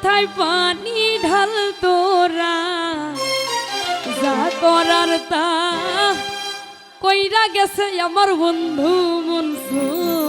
মাথায় পানি ঢাল তোরা যা করার তা কইরা গেছে আমার বন্ধু মনসুর।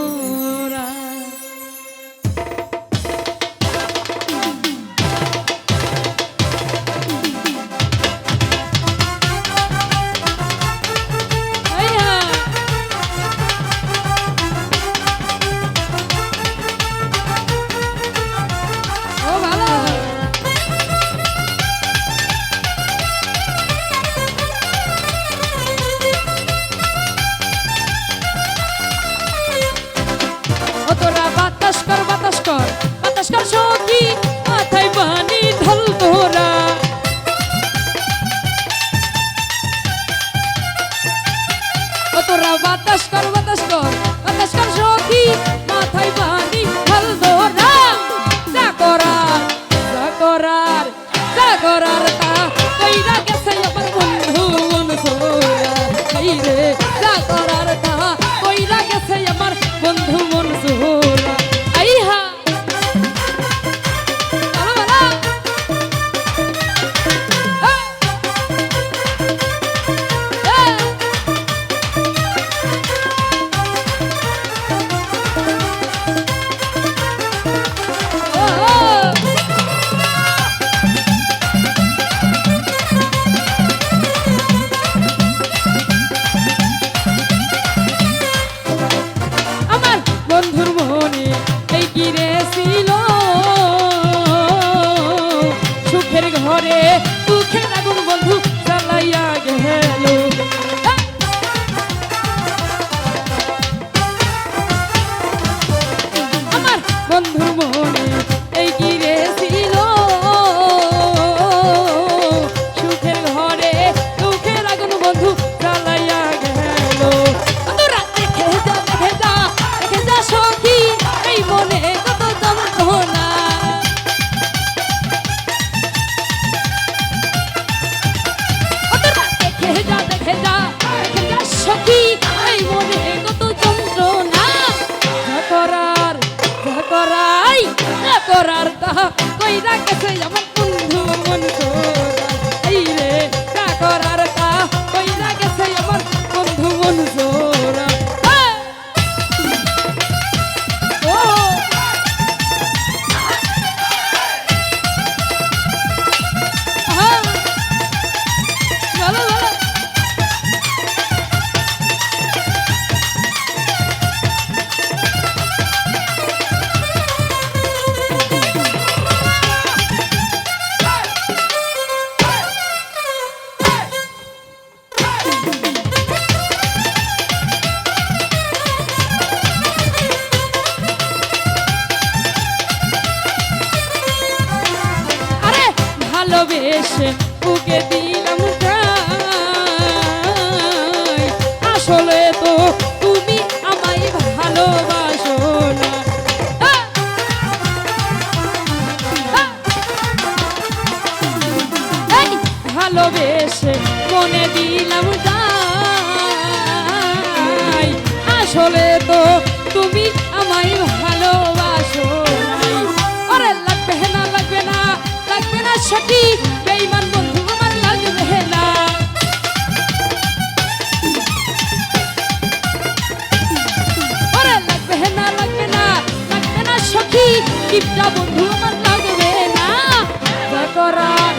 কইরা গেছে ভালোবেসে বুকে দিলাম আসলে তো তুমি আমায় ভালোবাসো না। ভালোবেসে মনে দিলাম আসলে তো তুমি আমায় সটি বেইমান বন্ধু আমার লাগবে না ওরে লাগবে না লাগবে না লাগবে না সখী, কিপটা বন্ধু আমার লাগবে না। করার